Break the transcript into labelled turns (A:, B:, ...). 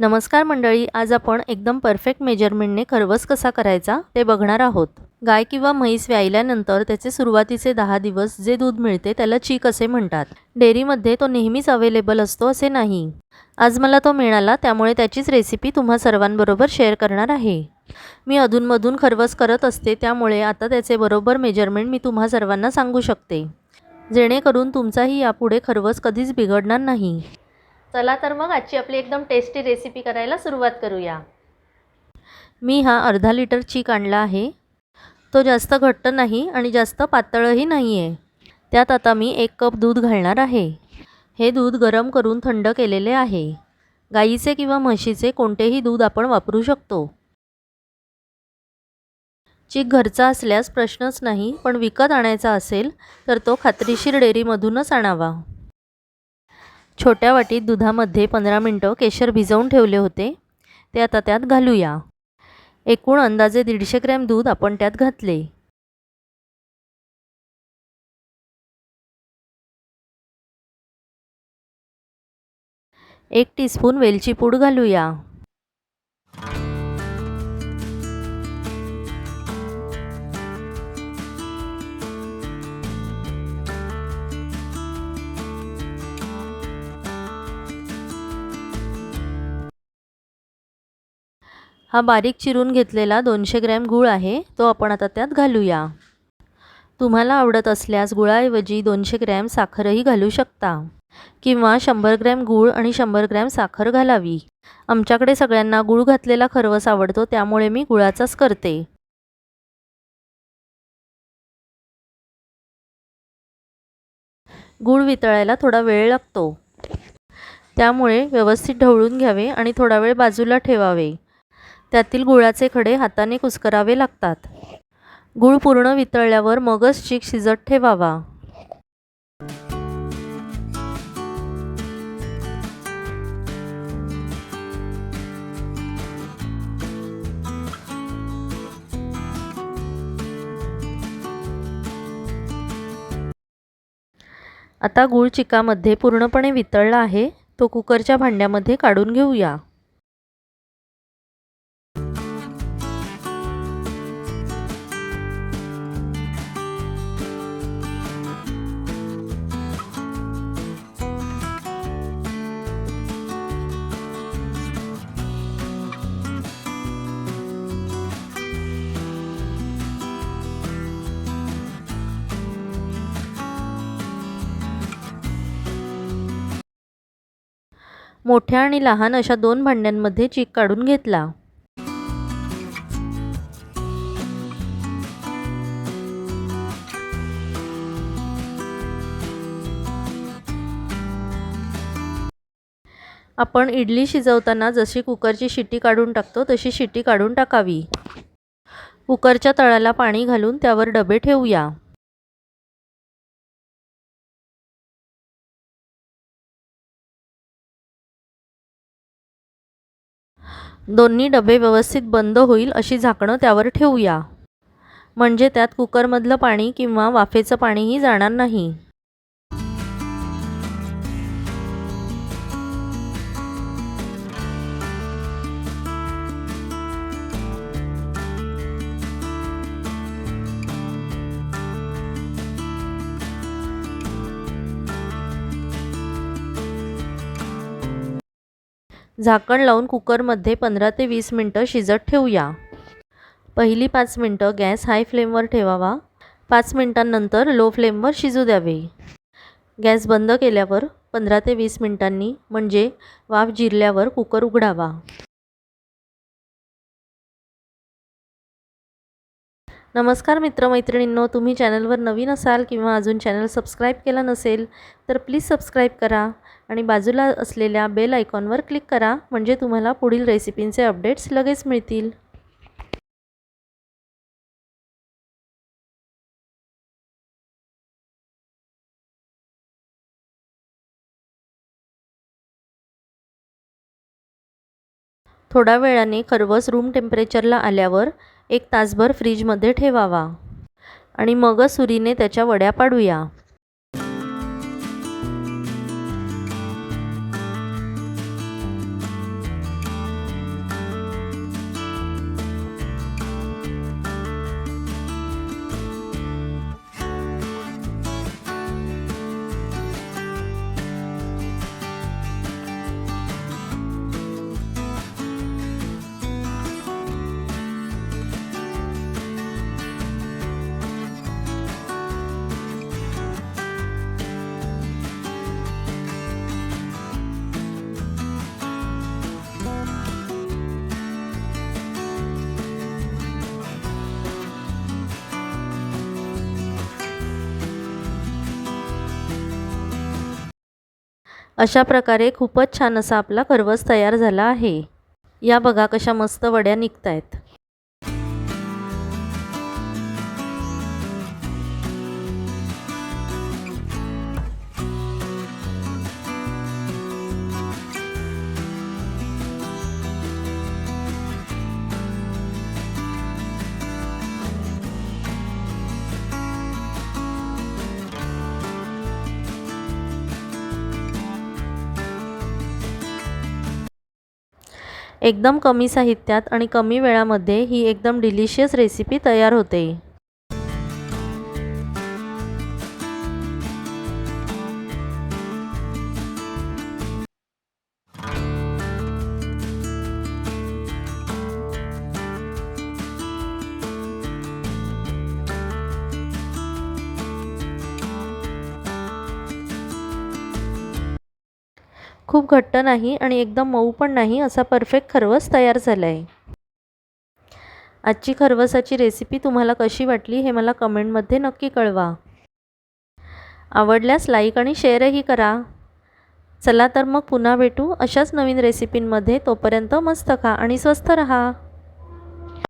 A: नमस्कार मंडळी आज आपण एकदम परफेक्ट मेजरमेंटने खरवस कसा करायचा ते बघणार आहोत. गाय किंवा म्हैस व्यायल्यानंतर त्याचे सुरुवातीचे दहा दिवस जे दूध मिळते त्याला चीक असे म्हणतात. डेअरीमध्ये तो नेहमीच अवेलेबल असतो असे नाही. आज मला तो मिळाला त्यामुळे त्याचीच रेसिपी तुम्हा सर्वांबरोबर शेअर करणार आहे. मी अधूनमधून खरवस करत असते त्यामुळे आता त्याचे बरोबर मेजरमेंट मी तुम्हा सर्वांना सांगू शकते. जेणेकरून तुमचाही यापुढे खरवस कधीच बिघडणार नाही. चला तर मग आजची आपली एकदम टेस्टी रेसिपी करायला सुरुवात करूया. मी हा अर्धा लिटर चीक आणला आहे. तो जास्त घट्ट नाही आणि जास्त पातळही नाही आहे त्यात आता मी एक कप दूध घालणार आहे. हे दूध गरम करून थंड केलेले आहे. गाईचे किंवा म्हशीचे कोणतेही दूध आपण वापरू शकतो. चीक घरचा असल्यास प्रश्नच नाही पण विकत आणायचा असेल तर तो खात्रीशीर डेअरीमधूनच आणावा. छोट्या वाटीत दुधामध्ये पंधरा मिनटं केशर भिजवून ठेवले होते. ते आता त्यात घालूया. एकूण अंदाजे दीडशे ग्रॅम दूध आपण त्यात घातले. एक टीस्पून वेलची पूड घालूया. हा बारीक चिरून घेतलेला दोनशे ग्रॅम गूळ आहे तो आपण आता त्यात घालूया. तुम्हाला आवडत असल्यास गुळाऐवजी दोनशे ग्रॅम साखरही घालू शकता. किंवा शंभर ग्रॅम गूळ आणि शंभर ग्रॅम साखर घालावी. आमच्याकडे सगळ्यांना गूळ घातलेला खरवस आवडतो त्यामुळे मी गुळाचाच करते. गूळ वितळायला थोडा वेळ लागतो. त्यामुळे व्यवस्थित ढवळून घ्यावे आणि थोडा वेळ बाजूला ठेवावे. त्यातील गुळाचे खडे हाताने कुस्करावे लागतात. गूळ पूर्ण वितळल्यावर मगच चीक शिजत ठेवावा. आता गूळ चिकामध्ये पूर्णपणे वितळला आहे तो कुकरच्या भांड्यामध्ये काढून घेऊया. मोठ्या आणि लहान अशा दोन भांड्यांमध्ये चीक काढून घेतला. आपण इडली शिजवताना जशी कुकरची शिटी काढून टाकतो तशी शिटी काढून टाकावी. कुकरच्या तळाला पाणी घालून त्यावर डबे ठेवूया. दोन्ही डबे व्यवस्थित बंद होईल अशी झाकणं त्यावर ठेवूया. म्हणजे त्यात कुकरमधलं पाणी किंवा वाफेचं पाणीही जाणार नाही. झाकण लावून कुकरमध्ये पंधरा ते वीस मिनटं शिजत ठेवूया. पहिली पाच मिनटं गॅस हाय फ्लेमवर ठेवावा. पाच मिनटांनंतर लो फ्लेमवर शिजू द्यावे. गॅस बंद केल्यावर पंधरा ते वीस मिनटांनी म्हणजे वाफ जिरल्यावर कुकर उघडावा. नमस्कार मित्रमैत्रिणींनो तुम्ही चॅनलवर नवीन असाल किंवा अजून चॅनल सबस्क्राईब केला नसेल तर प्लीज सबस्क्राईब करा आणि बाजूला असलेल्या बेल आयकॉनवर क्लिक करा म्हणजे तुम्हाला पुढील रेसिपींचे अपडेट्स लगेच मिळतील. थोड्या वेळाने खरवस रूम टेम्परेचरला आल्यावर एक तासभर फ्रीजमध्ये ठेवावा. आणि मगच सुरीने त्याच्या वड्या पाडूया. अशा प्रकारे खूपच छान असा आपला खरवस तयार झाला आहे. या बघा कशा मस्त वड्या निघत आहेत एकदम कमी साहित्यात आणि कमी वेळामध्ये ही एकदम डिलिशियस रेसिपी तयार होते. खूप घट्ट नाही आणि एकदम मऊ पण नाही असा परफेक्ट खरवस तयार झाला आहे आजची खरवसाची रेसिपी तुम्हाला कशी वाटली हे मला कमेंटमध्ये नक्की कळवा. आवडल्यास लाईक आणि शेअरही करा. चला तर मग पुन्हा भेटू अशाच नवीन रेसिपींमध्ये तोपर्यंत मस्त खा आणि स्वस्थ रहा.